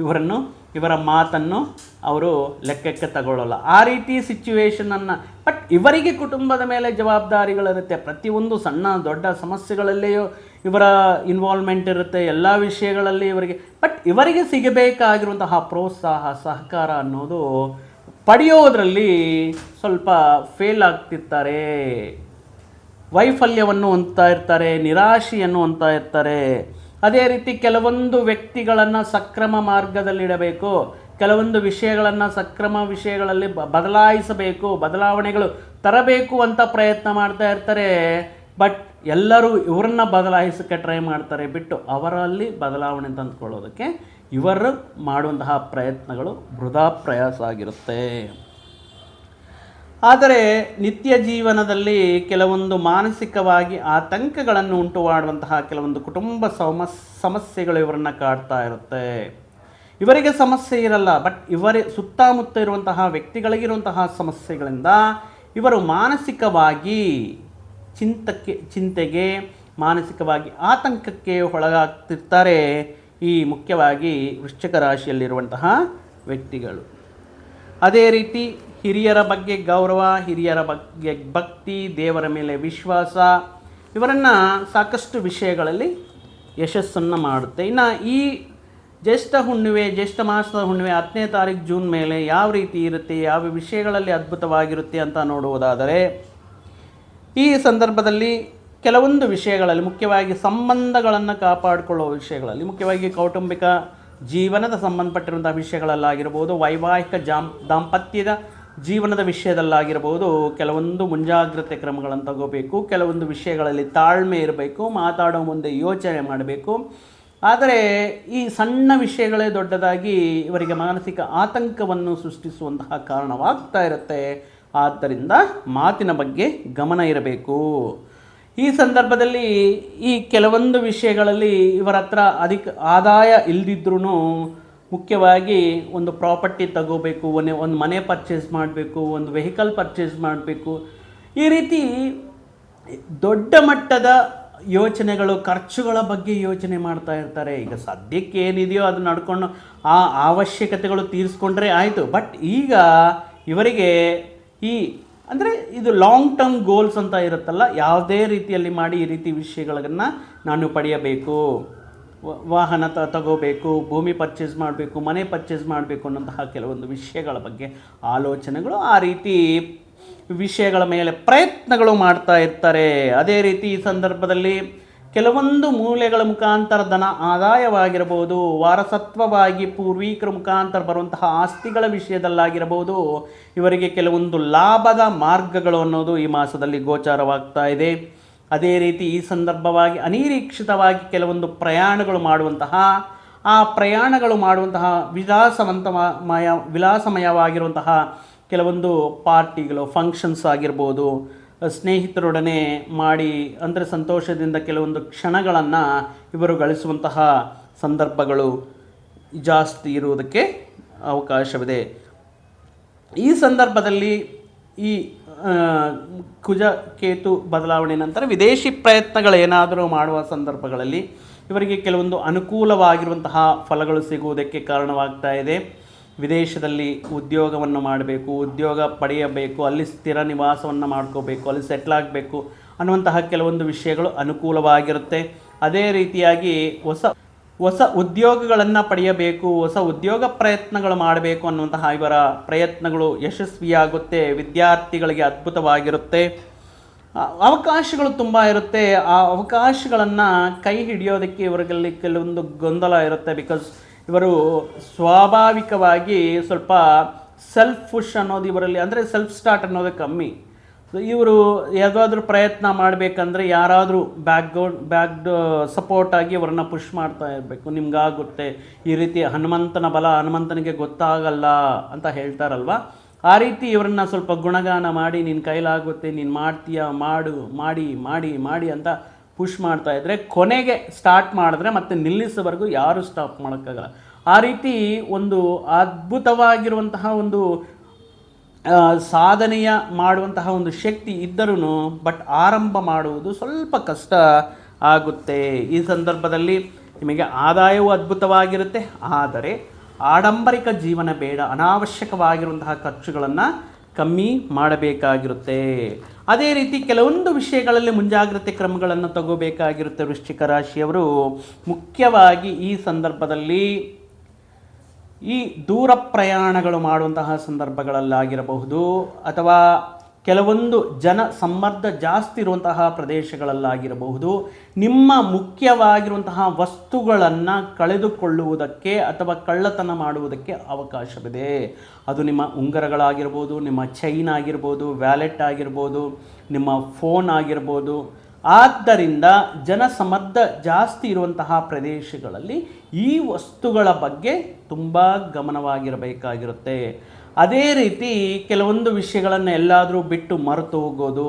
ಇವರನ್ನು, ಇವರ ಮಾತನ್ನು ಅವರು ಲೆಕ್ಕಕ್ಕೆ ತಗೊಳ್ಳಲ್ಲ. ಆ ರೀತಿ ಸಿಚುವೇಶನನ್ನು ಬಟ್ ಇವರಿಗೆ ಕುಟುಂಬದ ಮೇಲೆ ಜವಾಬ್ದಾರಿಗಳಿರುತ್ತೆ. ಪ್ರತಿಯೊಂದು ಸಣ್ಣ ದೊಡ್ಡ ಸಮಸ್ಯೆಗಳಲ್ಲಿಯೂ ಇವರ ಇನ್ವಾಲ್ವ್ಮೆಂಟ್ ಇರುತ್ತೆ, ಎಲ್ಲ ವಿಷಯಗಳಲ್ಲಿ ಇವರಿಗೆ ಬಟ್ ಇವರಿಗೆ ಸಿಗಬೇಕಾಗಿರುವಂತಹ ಪ್ರೋತ್ಸಾಹ, ಸಹಕಾರ ಅನ್ನೋದು ಪಡೆಯೋದರಲ್ಲಿ ಸ್ವಲ್ಪ ಫೇಲ್ ಆಗ್ತಿರ್ತಾರೆ. ವೈಫಲ್ಯವನ್ನು ಅಂತ ಇರ್ತಾರೆ, ನಿರಾಶೆಯನ್ನು ಅಂತ ಇರ್ತಾರೆ. ಅದೇ ರೀತಿ ಕೆಲವೊಂದು ವ್ಯಕ್ತಿಗಳನ್ನು ಸಕ್ರಮ ಮಾರ್ಗದಲ್ಲಿಡಬೇಕು. ಕೆಲವೊಂದು ವಿಷಯಗಳನ್ನು ಸಕ್ರಮ ವಿಷಯಗಳಲ್ಲಿ ಬದಲಾಯಿಸಬೇಕು, ಬದಲಾವಣೆಗಳು ತರಬೇಕು ಅಂತ ಪ್ರಯತ್ನ ಮಾಡ್ತಾ ಇರ್ತಾರೆ. ಬಟ್ ಎಲ್ಲರೂ ಇವ್ರನ್ನ ಬದಲಾಯಿಸೋಕ್ಕೆ ಟ್ರೈ ಮಾಡ್ತಾರೆ ಬಿಟ್ಟು ಅವರಲ್ಲಿ ಬದಲಾವಣೆ ತಂದುಕೊಳ್ಳೋದಕ್ಕೆ ಇವರು ಮಾಡುವಂತಹ ಪ್ರಯತ್ನಗಳು ವೃಧಾ ಪ್ರಯಾಸ ಆಗಿರುತ್ತೆ. ಆದರೆ ನಿತ್ಯ ಜೀವನದಲ್ಲಿ ಕೆಲವೊಂದು ಮಾನಸಿಕವಾಗಿ ಆತಂಕಗಳನ್ನು ಉಂಟು ಮಾಡುವಂತಹ ಕೆಲವೊಂದು ಕುಟುಂಬ ಸಮಸ್ ಸಮಸ್ಯೆಗಳು ಇವರನ್ನು ಕಾಡ್ತಾ ಇರುತ್ತೆ. ಇವರಿಗೆ ಸಮಸ್ಯೆ ಇರಲ್ಲ ಬಟ್ ಇವರ ಸುತ್ತಮುತ್ತ ಇರುವಂತಹ ವ್ಯಕ್ತಿಗಳಿಗಿರುವಂತಹ ಸಮಸ್ಯೆಗಳಿಂದ ಇವರು ಮಾನಸಿಕವಾಗಿ ಚಿಂತಕ್ಕೆ, ಚಿಂತೆಗೆ, ಮಾನಸಿಕವಾಗಿ ಆತಂಕಕ್ಕೆ ಒಳಗಾಗ್ತಿರ್ತಾರೆ ಈ ಮುಖ್ಯವಾಗಿ ವೃಶ್ಚಿಕ ರಾಶಿಯಲ್ಲಿರುವಂತಹ ವ್ಯಕ್ತಿಗಳು. ಅದೇ ರೀತಿ ಹಿರಿಯರ ಬಗ್ಗೆ ಗೌರವ, ಹಿರಿಯರ ಬಗ್ಗೆ ಭಕ್ತಿ, ದೇವರ ಮೇಲೆ ವಿಶ್ವಾಸ, ಇವರನ್ನು ಸಾಕಷ್ಟು ವಿಷಯಗಳಲ್ಲಿ ಯಶಸ್ಸನ್ನು ಮಾಡುತ್ತೆ. ಇನ್ನು ಈ ಜ್ಯೇಷ್ಠ ಹುಣ್ಣಿಮೆ ಜ್ಯೇಷ್ಠ ಮಾಸದ ಹುಣ್ಣಿಮೆ ಹತ್ತನೇ ತಾರೀಕು ಜೂನ್ ಮೇಲೆ ಯಾವ ರೀತಿ ಇರುತ್ತೆ, ಯಾವ ವಿಷಯಗಳಲ್ಲಿ ಅದ್ಭುತವಾಗಿರುತ್ತೆ ಅಂತ ನೋಡುವುದಾದರೆ ಈ ಸಂದರ್ಭದಲ್ಲಿ ಕೆಲವೊಂದು ವಿಷಯಗಳಲ್ಲಿ, ಮುಖ್ಯವಾಗಿ ಸಂಬಂಧಗಳನ್ನು ಕಾಪಾಡಿಕೊಳ್ಳುವ ವಿಷಯಗಳಲ್ಲಿ, ಮುಖ್ಯವಾಗಿ ಕೌಟುಂಬಿಕ ಜೀವನದ ಸಂಬಂಧಪಟ್ಟಿರುವಂಥ ವಿಷಯಗಳಲ್ಲಾಗಿರ್ಬೋದು, ವೈವಾಹಿಕ ಜಾಂ, ದಾಂಪತ್ಯದ ಜೀವನದ ವಿಷಯದಲ್ಲಾಗಿರ್ಬೋದು, ಕೆಲವೊಂದು ಮುಂಜಾಗ್ರತೆ ಕ್ರಮಗಳನ್ನು ತಗೋಬೇಕು, ಕೆಲವೊಂದು ವಿಷಯಗಳಲ್ಲಿ ತಾಳ್ಮೆ ಇರಬೇಕು, ಮಾತಾಡೋ ಮುಂದೆ ಯೋಚನೆ ಮಾಡಬೇಕು. ಆದರೆ ಈ ಸಣ್ಣ ವಿಷಯಗಳೇ ದೊಡ್ಡದಾಗಿ ಇವರಿಗೆ ಮಾನಸಿಕ ಆತಂಕವನ್ನು ಸೃಷ್ಟಿಸುವಂತಹ ಕಾರಣವಾಗ್ತಾ ಇರುತ್ತೆ. ಆದ್ದರಿಂದ ಮಾತಿನ ಬಗ್ಗೆ ಗಮನ ಇರಬೇಕು. ಈ ಸಂದರ್ಭದಲ್ಲಿ ಈ ಕೆಲವೊಂದು ವಿಷಯಗಳಲ್ಲಿ ಇವರ ಹತ್ರ ಅಧಿಕ ಆದಾಯ ಇಲ್ದಿದ್ರೂ ಮುಖ್ಯವಾಗಿ ಒಂದು ಪ್ರಾಪರ್ಟಿ ತಗೋಬೇಕು ಒಂದು ಒಂದು ಮನೆ ಪರ್ಚೇಸ್ ಮಾಡಬೇಕು, ಒಂದು ವೆಹಿಕಲ್ ಪರ್ಚೇಸ್ ಮಾಡಬೇಕು. ಈ ರೀತಿ ದೊಡ್ಡ ಮಟ್ಟದ ಯೋಚನೆಗಳು, ಖರ್ಚುಗಳ ಬಗ್ಗೆ ಯೋಚನೆ ಮಾಡ್ತಾ ಇರ್ತಾರೆ. ಈಗ ಸದ್ಯಕ್ಕೆ ಏನಿದೆಯೋ ಅದು ನಡ್ಕೊಂಡು ಆ ಅವಶ್ಯಕತೆಗಳು ತೀರಿಸ್ಕೊಂಡ್ರೆ ಆಯಿತು. ಬಟ್ ಈಗ ಇವರಿಗೆ ಈ ಅಂದರೆ ಇದು ಲಾಂಗ್ ಟರ್ಮ್ ಗೋಲ್ಸ್ ಅಂತ ಇರುತ್ತಲ್ಲ, ಯಾವುದೇ ರೀತಿಯಲ್ಲಿ ಮಾಡಿ ಈ ರೀತಿ ವಿಷಯಗಳನ್ನು ನಾನು ಪಡೆಯಬೇಕು. ವಾಹನ ತ, ತಗೋಬೇಕು, ಭೂಮಿ ಪರ್ಚೇಸ್ ಮಾಡಬೇಕು, ಮನೆ ಪರ್ಚೇಸ್ ಮಾಡಬೇಕು ಅನ್ನೋಂತಹ ಕೆಲವೊಂದು ವಿಷಯಗಳ ಬಗ್ಗೆ ಆಲೋಚನೆಗಳು ಆ ರೀತಿ ವಿಷಯಗಳ ಮೇಲೆ ಪ್ರಯತ್ನಗಳು ಮಾಡ್ತಾ ಇರ್ತಾರೆ. ಅದೇ ರೀತಿ ಈ ಸಂದರ್ಭದಲ್ಲಿ ಕೆಲವೊಂದು ಮೂಲೆಗಳ ಮುಖಾಂತರ ಧನ ಆದಾಯವಾಗಿರಬಹುದು, ವಾರಸತ್ವವಾಗಿ ಪೂರ್ವೀಕರ ಮುಖಾಂತರ ಬರುವಂತಹ ಆಸ್ತಿಗಳ ವಿಷಯದಲ್ಲಾಗಿರಬಹುದು. ಇವರಿಗೆ ಕೆಲವೊಂದು ಲಾಭದ ಮಾರ್ಗಗಳು ಅನ್ನೋದು ಈ ಮಾಸದಲ್ಲಿ ಗೋಚಾರವಾಗ್ತಾ ಇದೆ. ಅದೇ ರೀತಿ ಈ ಸಂದರ್ಭವಾಗಿ ಅನಿರೀಕ್ಷಿತವಾಗಿ ಕೆಲವೊಂದು ಪ್ರಯಾಣಗಳು ಮಾಡುವಂತಹ, ಆ ಪ್ರಯಾಣಗಳು ಮಾಡುವಂತಹ ವಿಲಾಸವಂತಮಯ ವಿಲಾಸಮಯವಾಗಿರುವಂತಹ ಕೆಲವೊಂದು ಪಾರ್ಟಿಗಳು ಫಂಕ್ಷನ್ಸ್ ಆಗಿರ್ಬೋದು ಸ್ನೇಹಿತರೊಡನೆ ಮಾಡಿ ಅಂದರೆ ಸಂತೋಷದಿಂದ ಕೆಲವೊಂದು ಕ್ಷಣಗಳನ್ನು ಇವರು ಗಳಿಸುವಂತಹ ಸಂದರ್ಭಗಳು ಜಾಸ್ತಿ ಇರುವುದಕ್ಕೆ ಅವಕಾಶವಿದೆ. ಈ ಸಂದರ್ಭದಲ್ಲಿ ಈ ಕುಜ ಕೇತು ಬದಲಾವಣೆ ನಂತರ ವಿದೇಶಿ ಪ್ರಯತ್ನಗಳೇನಾದರೂ ಮಾಡುವ ಸಂದರ್ಭಗಳಲ್ಲಿ ಇವರಿಗೆ ಕೆಲವೊಂದು ಅನುಕೂಲವಾಗಿರುವಂತಹ ಫಲಗಳು ಸಿಗುವುದಕ್ಕೆ ಕಾರಣವಾಗ್ತಾ ಇದೆ. ವಿದೇಶದಲ್ಲಿ ಉದ್ಯೋಗವನ್ನು ಮಾಡಬೇಕು, ಉದ್ಯೋಗ ಪಡೆಯಬೇಕು, ಅಲ್ಲಿ ಸ್ಥಿರ ನಿವಾಸವನ್ನು ಮಾಡ್ಕೋಬೇಕು, ಅಲ್ಲಿ ಸೆಟ್ಲಾಗಬೇಕು ಅನ್ನುವಂತಹ ಕೆಲವೊಂದು ವಿಷಯಗಳು ಅನುಕೂಲವಾಗಿರುತ್ತೆ. ಅದೇ ರೀತಿಯಾಗಿ ಹೊಸ ಹೊಸ ಉದ್ಯೋಗಗಳನ್ನು ಪಡೆಯಬೇಕು, ಹೊಸ ಉದ್ಯೋಗ ಪ್ರಯತ್ನಗಳು ಮಾಡಬೇಕು ಅನ್ನುವಂತಹ ಇವರ ಪ್ರಯತ್ನಗಳು ಯಶಸ್ವಿಯಾಗುತ್ತೆ, ವಿದ್ಯಾರ್ಥಿಗಳಿಗೆ ಅದ್ಭುತವಾಗಿರುತ್ತೆ. ಅವಕಾಶಗಳು ತುಂಬ ಇರುತ್ತೆ. ಆ ಅವಕಾಶಗಳನ್ನು ಕೈ ಹಿಡಿಯೋದಕ್ಕೆ ಇವರಲ್ಲಿ ಕೆಲವೊಂದು ಗೊಂದಲ ಇರುತ್ತೆ ಬಿಕಾಸ್ ಇವರು ಸ್ವಾಭಾವಿಕವಾಗಿ ಸ್ವಲ್ಪ ಸೆಲ್ಫ್ ಪುಷ್ ಅನ್ನೋದು ಇವರಲ್ಲಿ, ಅಂದರೆ ಸೆಲ್ಫ್ ಸ್ಟಾರ್ಟ್ ಅನ್ನೋದು ಕಮ್ಮಿ. ಇವರು ಯಾವುದಾದ್ರೂ ಪ್ರಯತ್ನ ಮಾಡಬೇಕಂದ್ರೆ ಯಾರಾದರೂ ಬ್ಯಾಕ್ಗೌಂಡ್ ಬ್ಯಾಕ್ ಸಪೋರ್ಟ್ ಆಗಿ ಅವ್ರನ್ನ ಪುಷ್ ಮಾಡ್ತಾ ಇರಬೇಕು. ನಿಮ್ಗಾಗುತ್ತೆ, ಈ ರೀತಿ ಹನುಮಂತನ ಬಲ ಹನುಮಂತನಿಗೆ ಗೊತ್ತಾಗಲ್ಲ ಅಂತ ಹೇಳ್ತಾರಲ್ವ? ಆ ರೀತಿ ಇವರನ್ನ ಸ್ವಲ್ಪ ಗುಣಗಾನ ಮಾಡಿ ನಿನ್ನ ಕೈಲಾಗುತ್ತೆ, ನೀನು ಮಾಡ್ತೀಯ, ಮಾಡು, ಮಾಡಿ ಮಾಡಿ ಮಾಡಿ ಅಂತ ಪುಷ್ ಮಾಡ್ತಾ ಇದ್ದರೆ ಕೊನೆಗೆ ಸ್ಟಾರ್ಟ್ ಮಾಡಿದ್ರೆ ಮತ್ತೆ ನಿಲ್ಲಿಸೋವರೆಗೂ ಯಾರೂ ಸ್ಟಾಪ್ ಮಾಡೋಕ್ಕಾಗಲ್ಲ. ಆ ರೀತಿ ಒಂದು ಅದ್ಭುತವಾಗಿರುವಂತಹ ಒಂದು ಸಾಧನೆಯ ಮಾಡುವಂತಹ ಒಂದು ಶಕ್ತಿ ಇದ್ದರೂ ಬಟ್ ಆರಂಭ ಮಾಡುವುದು ಸ್ವಲ್ಪ ಕಷ್ಟ ಆಗುತ್ತೆ. ಈ ಸಂದರ್ಭದಲ್ಲಿ ನಿಮಗೆ ಆದಾಯವೂ ಅದ್ಭುತವಾಗಿರುತ್ತೆ, ಆದರೆ ಆಡಂಬರಿಕ ಜೀವನ ಬೇಡ, ಅನಾವಶ್ಯಕವಾಗಿರುವಂತಹ ಖರ್ಚುಗಳನ್ನು ಕಮ್ಮಿ ಮಾಡಬೇಕಾಗಿರುತ್ತೆ. ಅದೇ ರೀತಿ ಕೆಲವೊಂದು ವಿಷಯಗಳಲ್ಲಿ ಮುಂಜಾಗ್ರತೆ ಕ್ರಮಗಳನ್ನು ತಗೋಬೇಕಾಗಿರುತ್ತೆ ವೃಶ್ಚಿಕ ರಾಶಿಯವರು. ಮುಖ್ಯವಾಗಿ ಈ ಸಂದರ್ಭದಲ್ಲಿ ಈ ದೂರ ಪ್ರಯಾಣಗಳು ಮಾಡುವಂತಹ ಸಂದರ್ಭಗಳಲ್ಲಾಗಿರಬಹುದು ಅಥವಾ ಕೆಲವೊಂದು ಜನ ಸಮ್ಮರ್ದ ಜಾಸ್ತಿ ಇರುವಂತಹ ಪ್ರದೇಶಗಳಲ್ಲಾಗಿರಬಹುದು. ನಿಮ್ಮ ಮುಖ್ಯವಾಗಿರುವಂತಹ ವಸ್ತುಗಳನ್ನು ಕಳೆದುಕೊಳ್ಳುವುದಕ್ಕೆ ಅಥವಾ ಕಳ್ಳತನ ಮಾಡುವುದಕ್ಕೆ ಅವಕಾಶವಿದೆ. ಅದು ನಿಮ್ಮ ಉಂಗರಗಳಾಗಿರ್ಬೋದು, ನಿಮ್ಮ ಚೈನ್ ಆಗಿರ್ಬೋದು ವ್ಯಾಲೆಟ್ ಆಗಿರ್ಬೋದು, ನಿಮ್ಮ ಫೋನ್ ಆಗಿರ್ಬೋದು. ಆದ್ದರಿಂದ ಜನಸಮರ್ದ ಜಾಸ್ತಿ ಇರುವಂತಹ ಪ್ರದೇಶಗಳಲ್ಲಿ ಈ ವಸ್ತುಗಳ ಬಗ್ಗೆ ತುಂಬ ಗಮನವಾಗಿರಬೇಕಾಗಿರುತ್ತೆ. ಅದೇ ರೀತಿ ಕೆಲವೊಂದು ವಿಷಯಗಳನ್ನು ಎಲ್ಲಾದರೂ ಬಿಟ್ಟು ಮರೆತು ಹೋಗೋದು,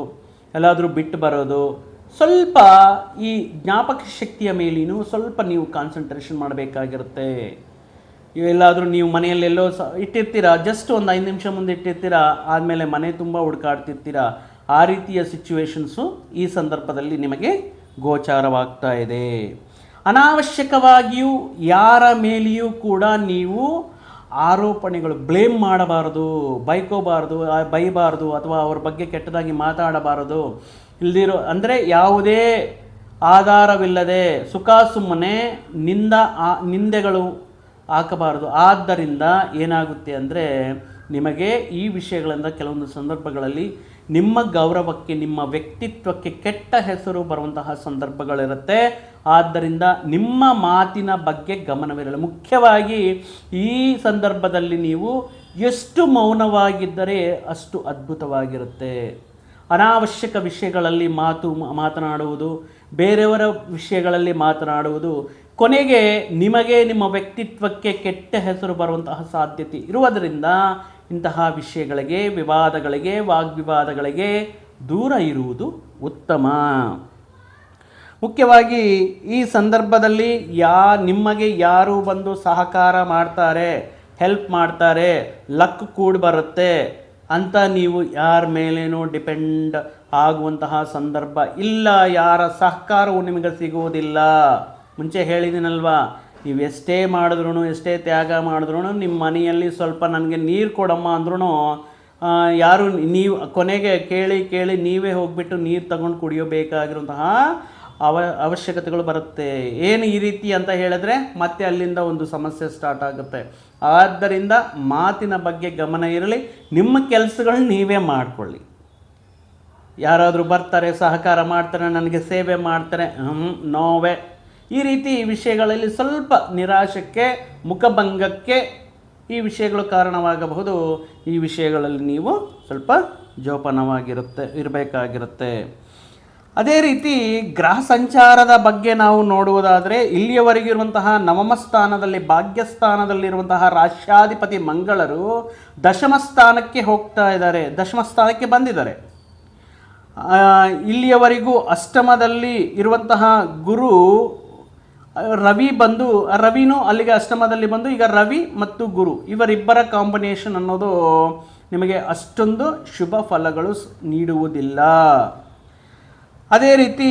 ಎಲ್ಲಾದರೂ ಬಿಟ್ಟು ಬರೋದು, ಸ್ವಲ್ಪ ಈ ಜ್ಞಾಪಕ ಶಕ್ತಿಯ ಮೇಲಿನೂ ಸ್ವಲ್ಪ ನೀವು ಕಾನ್ಸಂಟ್ರೇಷನ್ ಮಾಡಬೇಕಾಗಿರುತ್ತೆ. ಎಲ್ಲಾದರೂ ನೀವು ಮನೆಯಲ್ಲೆಲ್ಲೋ ಸ, ಇಟ್ಟಿರ್ತೀರಾ ಜಸ್ಟ್ ಒಂದು ಐದು ನಿಮಿಷ ಮುಂದೆ ಇಟ್ಟಿರ್ತೀರಾ, ಆದಮೇಲೆ ಮನೆ ತುಂಬ ಹುಡುಕಾಡ್ತಿರ್ತೀರಾ, ಆ ರೀತಿಯ ಸಿಚುವೇಶನ್ಸು ಈ ಸಂದರ್ಭದಲ್ಲಿ ನಿಮಗೆ ಗೋಚಾರವಾಗ್ತಾ ಇದೆ. ಅನಾವಶ್ಯಕವಾಗಿಯೂ ಯಾರ ಮೇಲೆಯೂ ಕೂಡ ನೀವು ಆರೋಪಣೆಗಳು ಬ್ಲೇಮ್ ಮಾಡಬಾರದು, ಬೈಕೋಬಾರದು ಬೈಬಾರದು ಅಥವಾ ಅವ್ರ ಬಗ್ಗೆ ಕೆಟ್ಟದಾಗಿ ಮಾತಾಡಬಾರದು. ಇಲ್ದಿರೋ, ಅಂದರೆ ಯಾವುದೇ ಆಧಾರವಿಲ್ಲದೆ ಸುಖ ಸುಮ್ಮನೆ ನಿಂದ ಆ, ನಿಂದೆಗಳು ಹಾಕಬಾರದು. ಆದ್ದರಿಂದ ಏನಾಗುತ್ತೆ ಅಂದರೆ ನಿಮಗೆ ಈ ವಿಷಯಗಳಿಂದ ಕೆಲವೊಂದು ಸಂದರ್ಭಗಳಲ್ಲಿ ನಿಮ್ಮ ಗೌರವಕ್ಕೆ, ನಿಮ್ಮ ವ್ಯಕ್ತಿತ್ವಕ್ಕೆ ಕೆಟ್ಟ ಹೆಸರು ಬರುವಂತಹ ಸಂದರ್ಭಗಳಿರುತ್ತೆ. ಆದ್ದರಿಂದ ನಿಮ್ಮ ಮಾತಿನ ಬಗ್ಗೆ ಗಮನವಿರಲಿ. ಮುಖ್ಯವಾಗಿ ಈ ಸಂದರ್ಭದಲ್ಲಿ ನೀವು ಎಷ್ಟು ಮೌನವಾಗಿದ್ದರೆ ಅಷ್ಟು ಅದ್ಭುತವಾಗಿರುತ್ತೆ. ಅನಾವಶ್ಯಕ ವಿಷಯಗಳಲ್ಲಿ ಮಾತು, ಮಾತನಾಡುವುದು, ಬೇರೆಯವರ ವಿಷಯಗಳಲ್ಲಿ ಮಾತನಾಡುವುದು, ಕೊನೆಗೆ ನಿಮಗೆ ನಿಮ್ಮ ವ್ಯಕ್ತಿತ್ವಕ್ಕೆ ಕೆಟ್ಟ ಹೆಸರು ಬರುವಂತಹ ಸಾಧ್ಯತೆ ಇರುವುದರಿಂದ ಇಂತಹ ವಿಷಯಗಳಿಗೆ, ವಿವಾದಗಳಿಗೆ, ವಾಗ್ವಿವಾದಗಳಿಗೆ ದೂರ ಇರುವುದು ಉತ್ತಮ. ಮುಖ್ಯವಾಗಿ ಈ ಸಂದರ್ಭದಲ್ಲಿ ಯಾ, ನಿಮಗೆ ಯಾರು ಬಂದು ಸಹಕಾರ ಮಾಡ್ತಾರೆ, ಹೆಲ್ಪ್ ಮಾಡ್ತಾರೆ, ಲಕ್ ಕೂಡ ಬರುತ್ತೆ ಅಂತ ನೀವು ಯಾರ ಮೇಲೇನೂ ಡಿಪೆಂಡ್ ಆಗುವಂತಹ ಸಂದರ್ಭ ಇಲ್ಲ, ಯಾರ ಸಹಕಾರವು ನಿಮಗೆ ಸಿಗುವುದಿಲ್ಲ. ಮುಂಚೆ ಹೇಳಿದ್ದೀನಲ್ವಾ ನೀವು ಎಷ್ಟೇ ಮಾಡಿದ್ರು ಎಷ್ಟೇ ತ್ಯಾಗ ಮಾಡಿದ್ರು ನಿಮ್ಮ ಮನೆಯಲ್ಲಿ ಸ್ವಲ್ಪ ನನಗೆ ನೀರು ಕೊಡಮ್ಮ ಅಂದ್ರೂ ಯಾರು ನೀವು ಕೊನೆಗೆ ಕೇಳಿ ಕೇಳಿ ನೀವೇ ಹೋಗ್ಬಿಟ್ಟು ನೀರು ತಗೊಂಡು ಕುಡಿಯಬೇಕಾಗಿರುವಂತಹ ಅವ, ಅವಶ್ಯಕತೆಗಳು ಬರುತ್ತೆ. ಏನು ಈ ರೀತಿ ಅಂತ ಹೇಳಿದ್ರೆ ಮತ್ತೆ ಅಲ್ಲಿಂದ ಒಂದು ಸಮಸ್ಯೆ ಸ್ಟಾರ್ಟ್ ಆಗುತ್ತೆ. ಆದ್ದರಿಂದ ಮಾತಿನ ಬಗ್ಗೆ ಗಮನ ಇರಲಿ, ನಿಮ್ಮ ಕೆಲಸಗಳನ್ನ ನೀವೇ ಮಾಡಿಕೊಳ್ಳಿ. ಯಾರಾದರೂ ಬರ್ತಾರೆ, ಸಹಕಾರ ಮಾಡ್ತಾರೆ, ನನಗೆ ಸೇವೆ ಮಾಡ್ತಾರೆ ಹ್ಞೂ ನೋವೆ. ಈ ರೀತಿ ಈ ವಿಷಯಗಳಲ್ಲಿ ಸ್ವಲ್ಪ ನಿರಾಶಕ್ಕೆ, ಮುಖಭಂಗಕ್ಕೆ ಈ ವಿಷಯಗಳು ಕಾರಣವಾಗಬಹುದು. ಈ ವಿಷಯಗಳಲ್ಲಿ ನೀವು ಸ್ವಲ್ಪ ಜೋಪಾನವಾಗಿರುತ್ತೆ, ಇರಬೇಕಾಗಿರುತ್ತೆ. ಅದೇ ರೀತಿ ಗ್ರಹ ಸಂಚಾರದ ಬಗ್ಗೆ ನಾವು ನೋಡುವುದಾದರೆ, ಇಲ್ಲಿಯವರೆಗಿರುವಂತಹ ನವಮ ಸ್ಥಾನದಲ್ಲಿ, ಭಾಗ್ಯಸ್ಥಾನದಲ್ಲಿರುವಂತಹ ರಾಷ್ಟ್ರಾಧಿಪತಿ ಮಂಗಳರು ದಶಮ ಸ್ಥಾನಕ್ಕೆ ಹೋಗ್ತಾ ಇದ್ದಾರೆ, ದಶಮ ಸ್ಥಾನಕ್ಕೆ ಬಂದಿದ್ದಾರೆ. ಇಲ್ಲಿಯವರೆಗೂ ಅಷ್ಟಮದಲ್ಲಿ ಇರುವಂತಹ ಗುರು ರವಿ ಬಂದು ರವಿನೂ ಅಲ್ಲಿಗೆ ಅಷ್ಟಮದಲ್ಲಿ ಬಂದು, ಈಗ ರವಿ ಮತ್ತು ಗುರು, ಇವರಿಬ್ಬರ ಕಾಂಬಿನೇಷನ್ ಅನ್ನೋದು ನಿಮಗೆ ಅಷ್ಟೊಂದು ಶುಭ ಫಲಗಳು ನೀಡುವುದಿಲ್ಲ. ಅದೇ ರೀತಿ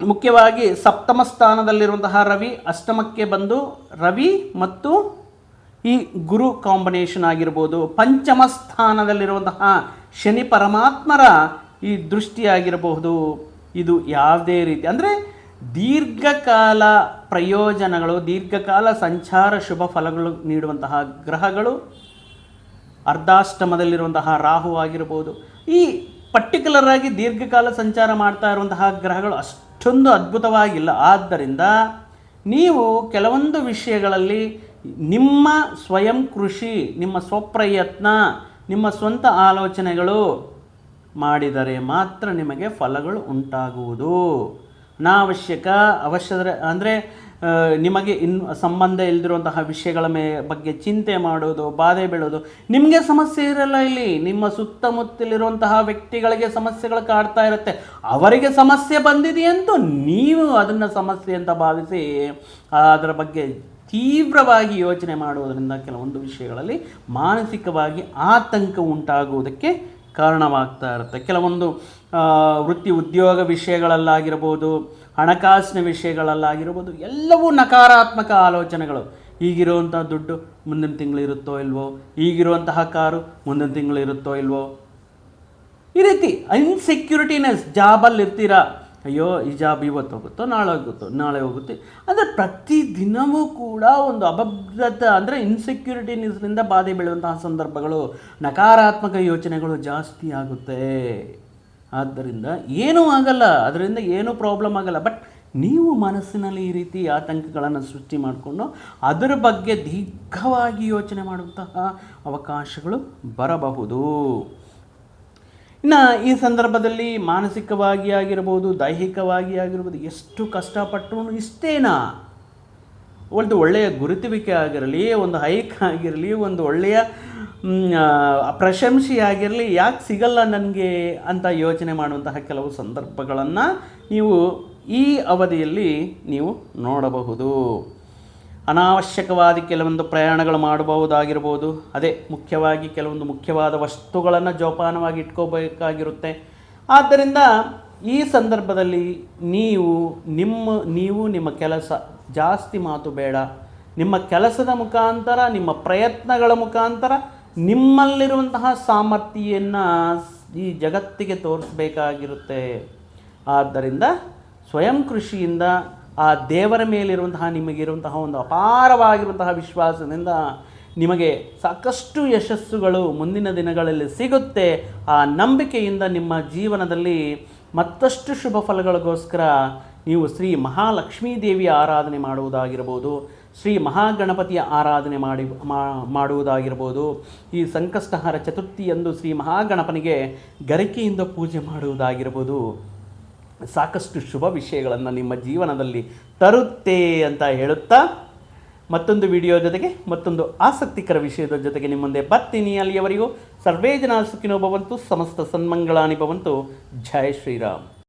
ಮುಖ್ಯವಾಗಿ ಸಪ್ತಮ ಸ್ಥಾನದಲ್ಲಿರುವಂತಹ ರವಿ ಅಷ್ಟಮಕ್ಕೆ ಬಂದು, ರವಿ ಮತ್ತು ಈ ಗುರು ಕಾಂಬಿನೇಷನ್ ಆಗಿರ್ಬೋದು, ಪಂಚಮ ಸ್ಥಾನದಲ್ಲಿರುವಂತಹ ಶನಿ ಪರಮಾತ್ಮರ ಈ ದೃಷ್ಟಿಯಾಗಿರಬಹುದು. ಇದು ಯಾವುದೇ ರೀತಿ, ಅಂದರೆ ದೀರ್ಘಕಾಲ ಪ್ರಯೋಜನಗಳು, ದೀರ್ಘಕಾಲ ಸಂಚಾರ ಶುಭ ಫಲಗಳು ನೀಡುವಂತಹ ಗ್ರಹಗಳು ಅರ್ಧಾಷ್ಟಮದಲ್ಲಿರುವಂತಹ ರಾಹು ಆಗಿರ್ಬೋದು. ಈ ಪರ್ಟಿಕ್ಯುಲರ್ ಆಗಿ ದೀರ್ಘಕಾಲ ಸಂಚಾರ ಮಾಡ್ತಾ ಇರುವಂತಹ ಗ್ರಹಗಳು ಅಷ್ಟೊಂದು ಅದ್ಭುತವಾಗಿಲ್ಲ. ಆದ್ದರಿಂದ ನೀವು ಕೆಲವೊಂದು ವಿಷಯಗಳಲ್ಲಿ ನಿಮ್ಮ ಸ್ವಯಂ ಕೃಷಿ, ನಿಮ್ಮ ಸ್ವಪ್ರಯತ್ನ, ನಿಮ್ಮ ಸ್ವಂತ ಆಲೋಚನೆಗಳು ಮಾಡಿದರೆ ಮಾತ್ರ ನಿಮಗೆ ಫಲಗಳು ಉಂಟಾಗುವುದು. ಅನಾವಶ್ಯಕ, ಅವಶ್ಯದ, ಅಂದರೆ ನಿಮಗೆ ಇನ್, ಸಂಬಂಧ ಇಲ್ದಿರುವಂತಹ ವಿಷಯಗಳ ಮೇ, ಬಗ್ಗೆ ಚಿಂತೆ ಮಾಡೋದು, ಬಾಧೆ ಬೀಳೋದು, ನಿಮಗೆ ಸಮಸ್ಯೆ ಇರಲ್ಲ ಇಲ್ಲಿ. ನಿಮ್ಮ ಸುತ್ತಮುತ್ತಲಿರುವಂತಹ ವ್ಯಕ್ತಿಗಳಿಗೆ ಸಮಸ್ಯೆಗಳು ಕಾಡ್ತಾ ಇರುತ್ತೆ. ಅವರಿಗೆ ಸಮಸ್ಯೆ ಬಂದಿದೆಯಂತೂ ನೀವು ಅದನ್ನು ಸಮಸ್ಯೆ ಅಂತ ಭಾವಿಸಿ, ಅದರ ಬಗ್ಗೆ ತೀವ್ರವಾಗಿ ಯೋಚನೆ ಮಾಡುವುದರಿಂದ ಕೆಲವೊಂದು ವಿಷಯಗಳಲ್ಲಿ ಮಾನಸಿಕವಾಗಿ ಆತಂಕ ಉಂಟಾಗುವುದಕ್ಕೆ ಕಾರಣವಾಗ್ತಾ ಇರುತ್ತೆ. ಕೆಲವೊಂದು ವೃತ್ತಿ ಉದ್ಯೋಗ ವಿಷಯಗಳಲ್ಲಾಗಿರ್ಬೋದು, ಹಣಕಾಸಿನ ವಿಷಯಗಳಲ್ಲಾಗಿರ್ಬೋದು, ಎಲ್ಲವೂ ನಕಾರಾತ್ಮಕ ಆಲೋಚನೆಗಳು. ಈಗಿರುವಂಥ ದುಡ್ಡು ಮುಂದಿನ ತಿಂಗಳು ಇರುತ್ತೋ ಇಲ್ವೋ? ಈಗಿರುವಂತಹ ಕಾರು ಮುಂದಿನ ತಿಂಗಳು ಇರುತ್ತೋ ಇಲ್ವೋ? ಈ ರೀತಿ ಇನ್ಸೆಕ್ಯೂರಿಟಿನೆಸ್ ಜಾಬಲ್ಲಿ ಇರ್ತೀರಾ? ಅಯ್ಯೋ, ಈ ಜಾಬ್ ಇವತ್ತು ಹೋಗುತ್ತೋ, ನಾಳೆ ಹೋಗುತ್ತೋ, ನಾಳೆ ಹೋಗುತ್ತೆ. ಅಂದರೆ ಪ್ರತಿ ದಿನವೂ ಕೂಡ ಒಂದು ಅಭದ್ರತೆ, ಅಂದರೆ ಇನ್ಸೆಕ್ಯೂರಿಟಿನಿಂದ ಬಾಧೆ ಬೀಳುವಂತಹ ಸಂದರ್ಭಗಳು, ನಕಾರಾತ್ಮಕ ಯೋಚನೆಗಳು ಜಾಸ್ತಿ ಆಗುತ್ತೆ. ಆದ್ದರಿಂದ ಏನೂ ಆಗಲ್ಲ, ಅದರಿಂದ ಏನೂ ಪ್ರಾಬ್ಲಮ್ ಆಗಲ್ಲ. ಬಟ್ ನೀವು ಮನಸ್ಸಿನಲ್ಲಿ ಈ ರೀತಿ ಆತಂಕಗಳನ್ನು ಸೃಷ್ಟಿ ಮಾಡಿಕೊಂಡು ಅದರ ಬಗ್ಗೆ ದೀರ್ಘವಾಗಿ ಯೋಚನೆ ಮಾಡುವಂತಹ ಅವಕಾಶಗಳು ಬರಬಹುದು. ಇನ್ನು ಈ ಸಂದರ್ಭದಲ್ಲಿ ಮಾನಸಿಕವಾಗಿ ಆಗಿರ್ಬೋದು, ದೈಹಿಕವಾಗಿ ಆಗಿರ್ಬೋದು, ಎಷ್ಟು ಕಷ್ಟಪಟ್ಟರು ಇಷ್ಟೇನಾ? ಒಂದು ಒಳ್ಳೆಯ ಗುರುತುವಿಕೆ ಆಗಿರಲಿ ಒಂದು ಹೈಕ್ ಆಗಿರಲಿ ಒಂದು ಒಳ್ಳೆಯ ಮ್, ಆ, ಪ್ರಶಂಸೆ ಆಗಿರಲಿ ಯಾಕೆ ಸಿಗಲ್ಲ ನನಗೆ ಅಂತ ಯೋಚನೆ ಮಾಡುವಂತಹ ಕೆಲವು ಸಂದರ್ಭಗಳನ್ನು ನೀವು ಈ ಅವಧಿಯಲ್ಲಿ ನೀವು ನೋಡಬಹುದು. ಅನಾವಶ್ಯಕವಾದ ಕೆಲವೊಂದು ಪ್ರಯಾಣಗಳು ಮಾಡಬಹುದಾಗಿರ್ಬೋದು. ಅದೇ ಮುಖ್ಯವಾಗಿ ಕೆಲವೊಂದು ಮುಖ್ಯವಾದ ವಸ್ತುಗಳನ್ನು ಜೋಪಾನವಾಗಿ ಇಟ್ಕೋಬೇಕಾಗಿರುತ್ತೆ. ಆದ್ದರಿಂದ ಈ ಸಂದರ್ಭದಲ್ಲಿ ನೀವು ನಿಮ್ಮ ನೀವು ನಿಮ್ಮ ಕೆಲಸ ಜಾಸ್ತಿ ಮಾತು ಬೇಡ. ನಿಮ್ಮ ಕೆಲಸದ ಮುಖಾಂತರ, ನಿಮ್ಮ ಪ್ರಯತ್ನಗಳ ಮುಖಾಂತರ ನಿಮ್ಮಲ್ಲಿರುವಂತಹ ಸಾಮರ್ಥ್ಯವನ್ನು ಈ ಜಗತ್ತಿಗೆ ತೋರಿಸಬೇಕಾಗಿರುತ್ತೆ. ಆದ್ದರಿಂದ ಸ್ವಯಂ ಕೃಷಿಯಿಂದ ಆ ದೇವರ ಮೇಲಿರುವಂತಹ ನಿಮಗಿರುವಂತಹ ಒಂದು ಅಪಾರವಾಗಿರುವಂತಹ ವಿಶ್ವಾಸದಿಂದ ನಿಮಗೆ ಸಾಕಷ್ಟು ಯಶಸ್ಸುಗಳು ಮುಂದಿನ ದಿನಗಳಲ್ಲಿ ಸಿಗುತ್ತೆ. ಆ ನಂಬಿಕೆಯಿಂದ ನಿಮ್ಮ ಜೀವನದಲ್ಲಿ ಮತ್ತಷ್ಟು ಶುಭ ಫಲಗಳಿಗೋಸ್ಕರ ನೀವು ಶ್ರೀ ಮಹಾಲಕ್ಷ್ಮೀ ದೇವಿಯ ಆರಾಧನೆ ಮಾಡುವುದಾಗಿರ್ಬೋದು, ಶ್ರೀ ಮಹಾಗಣಪತಿಯ ಆರಾಧನೆ ಮಾಡಿ ಮಾಡುವುದಾಗಿರ್ಬೋದು, ಈ ಸಂಕಷ್ಟಹಾರ ಚತುರ್ಥಿಯಂದು ಶ್ರೀ ಮಹಾಗಣಪನಿಗೆ ಗರಿಕೆಯಿಂದ ಪೂಜೆ ಮಾಡುವುದಾಗಿರ್ಬೋದು, ಸಾಕಷ್ಟು ಶುಭ ವಿಷಯಗಳನ್ನು ನಿಮ್ಮ ಜೀವನದಲ್ಲಿ ತರುತ್ತೆ ಅಂತ ಹೇಳುತ್ತಾ, ಮತ್ತೊಂದು ವಿಡಿಯೋ ಜೊತೆಗೆ ಮತ್ತೊಂದು ಆಸಕ್ತಿಕರ ವಿಷಯದ ಜೊತೆಗೆ ನಿಮ್ಮ ಮುಂದೆ ಬರ್ತೀನಿ. ಅಲ್ಲಿಯವರೆಗೂ ಸರ್ವೇ ಜನ ಸುಖಿನೋ ಸಮಸ್ತ ಸನ್ಮಂಗಳಾನಿ ಭವಂತು, ಜೈ ಶ್ರೀರಾಮ್.